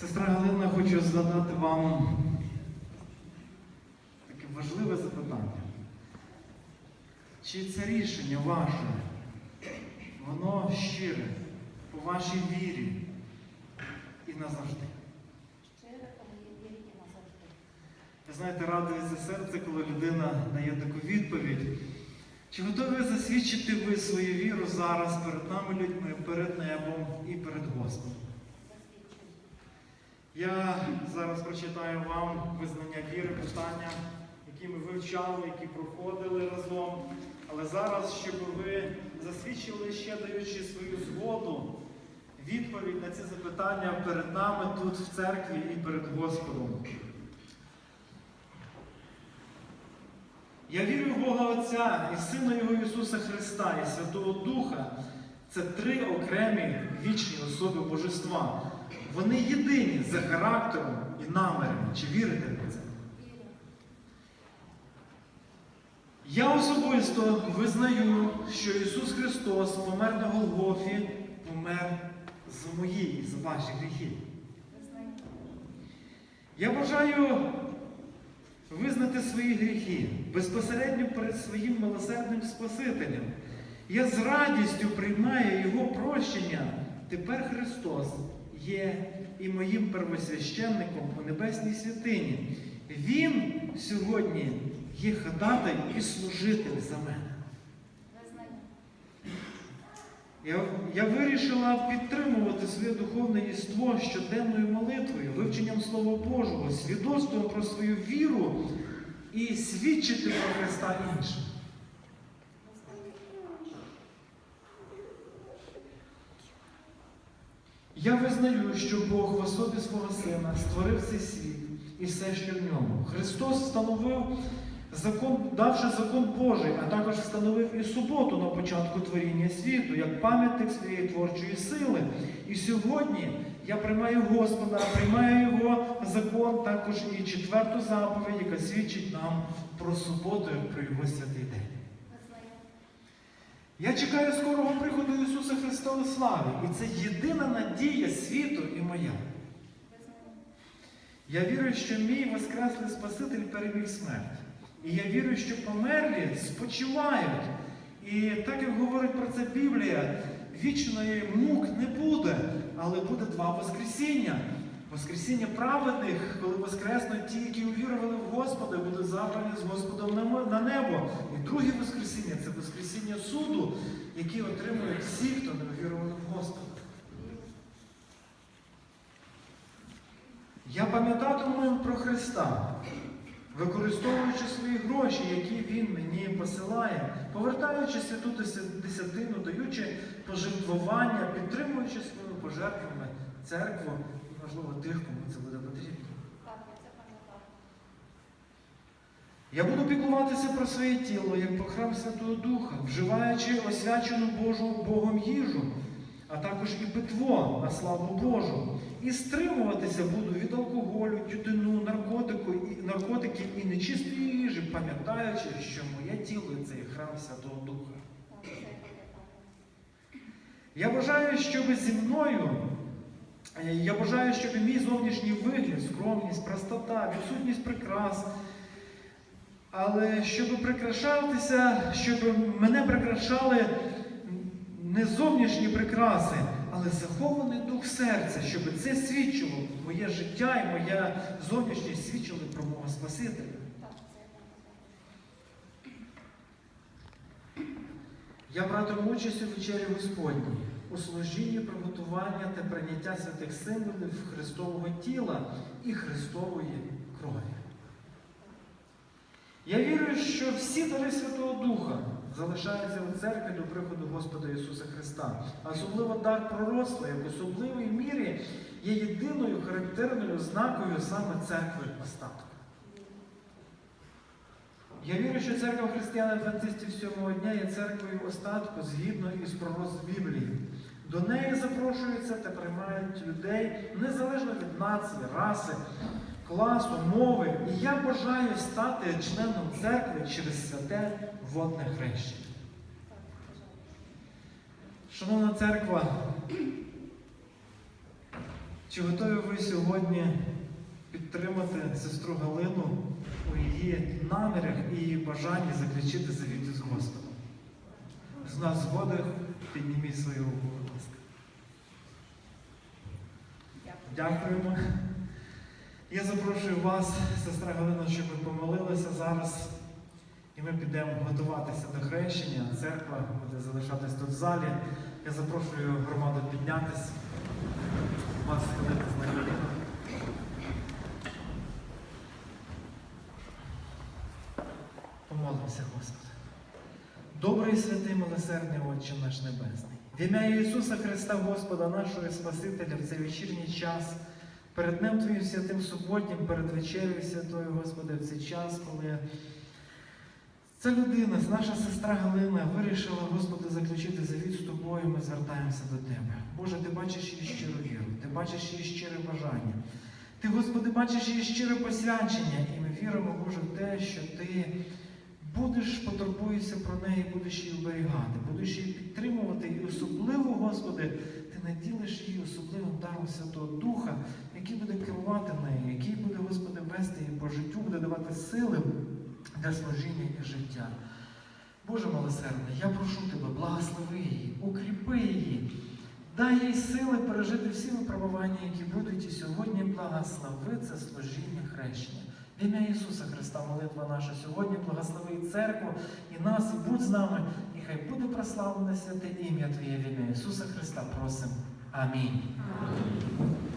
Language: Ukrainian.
Сестра Галина, хочу задати вам таке важливе запитання. Чи це рішення ваше, воно щире по вашій вірі і назавжди? Щире по моїй вірі і назавжди. Ви знаєте, радується серце, коли людина дає таку відповідь. Чи готові засвідчити ви свою віру зараз перед нами людьми, перед небом і перед Господом? Я зараз прочитаю вам визнання віри, питання, які ми вивчали, які проходили разом. Але зараз, щоб ви засвідчили ще даючи свою згоду, відповідь на ці запитання перед нами тут в церкві і перед Господом. Я вірю в Бога Отця і Сина Його Ісуса Христа і Святого Духа. Це три окремі вічні особи Божества. Вони єдині за характером і намірами. Чи вірите в це? Я особисто визнаю, що Ісус Христос помер на Голгофі, помер за мої за ваші гріхи. Я бажаю визнати свої гріхи безпосередньо перед своїм милосердним Спасителем. Я з радістю приймаю Його прощення. Тепер Христос є і моїм первосвященником у небесній святині. Він сьогодні є ходатай і служитель за мене. Я, я вирішила підтримувати своє духовне єство щоденною молитвою, вивченням Слова Божого, свідоцтвом про свою віру і свідчити про Христа іншим. Визнаю. Я визнаю, що Бог в особі свого Сина створив цей світ і все, що в ньому. Христос встановив закон, давши закон Божий, а також встановив і суботу на початку творіння світу, як пам'ятник своєї творчої сили. І сьогодні я приймаю Господа, приймаю Його закон, також і четверту заповідь, яка свідчить нам про суботу, про Його святий день. Я чекаю скорого приходу Ісуса Христа у славі, і це єдина надія світу і моя. Я вірю, що мій Воскреслий Спаситель переміг смерть. І я вірю, що померлі спочивають. І так як говорить про це Біблія, вічної мук не буде, але буде два Воскресіння. Воскресіння праведних, коли воскреснуть ті, які увірували в Господа, будуть забрані з Господом на небо. І друге Воскресіння це Воскресіння суду, які отримують всі, хто не увірували в Господа. Я пам'ятатиму про Христа, використовуючи свої гроші, які Він мені посилає, повертаючи святу десятину, даючи пожертвування, підтримуючи своїми пожертвами церкву можливо, тих, кому це буде потрібно. Я буду піклуватися про своє тіло, як про храм Святого Духа, вживаючи освячену Божу Богом їжу, а також і питво на славу Божу. І стримуватися буду від алкоголю, тютюну, наркотику, і, наркотиків і нечистої їжі, пам'ятаючи, що моє тіло це храм Святого Духа. Я бажаю, щоб зі мною, я бажаю, щоб мій зовнішній вигляд, скромність, простота, відсутність прикрас, але щоб прикрашатися, щоб мене прикрашали не зовнішні прикраси, але захований дух серця, щоб це свідчило моє життя і моя зовнішність свідчили про мого Спасителя. Я братиму участь у вечері Господній, у служінні приготування та прийняття святих символів Христового тіла і Христової крові. Я вірю, що всі дари Святого Духа залишаються у церкві до приходу Господа Ісуса Христа. А особливо дар пророцтва, як в особливій мірі є єдиною характерною ознакою саме церкви остатку. Я вірю, що церква християн Адвентистів сьомого дня є церквою остатку згідно із пророцтв Біблії. До неї запрошуються та приймають людей незалежно від нації, раси, класу, мови. І я бажаю стати членом церкви через святе водне хрещення. Шановна церква, Чи готові ви сьогодні підтримати сестру Галину у її намірах і її бажанні заключити завіт з Господом? З нас згоди підніміть свою руку, будь ласка. Дякуємо. Я запрошую вас, сестра Галина, щоб ви помолилися зараз. І ми підемо готуватися до хрещення. Церква буде залишатись тут в залі. Я запрошую громаду піднятись, вас сходитись на коліна. Помолимося, Господи. Добрий святий милосердний Отче наш Небесний. В ім'я Ісуса Христа, Господа нашого і Спасителя, в цей вечірній час, перед Днем Твоїм святим суботнім, перед вечерею святою, Господи, в цей час, коли ця людина, наша сестра Галина, вирішила, Господи, заключити завіт з тобою, ми звертаємося до Тебе. Боже, ти бачиш її щиру віру, ти бачиш її щире бажання. Ти, Господи, бачиш її щире посвячення, і ми віримо, Боже, в те, що Ти будеш потурбуєшся про неї, будеш її оберігати, будеш її підтримувати, і особливо, Господи, ти наділиш її особливим даром Святого Духа, який буде керувати нею, який буде, Господи, вести її по життю, буде давати сили для служіння і життя. Боже милосердний, я прошу Тебе, благослови її, укріпи її, дай їй сили пережити всі випробування, які будуть, і сьогодні благослови це служіння хрещення. Ім'я Ісуса Христа, молитва наша сьогодні, благослови церкву, і нас, і будь з нами, і хай буде прославлене святе ім'я Твоє в ім'я Ісуса Христа. Просим. Амінь. Амінь.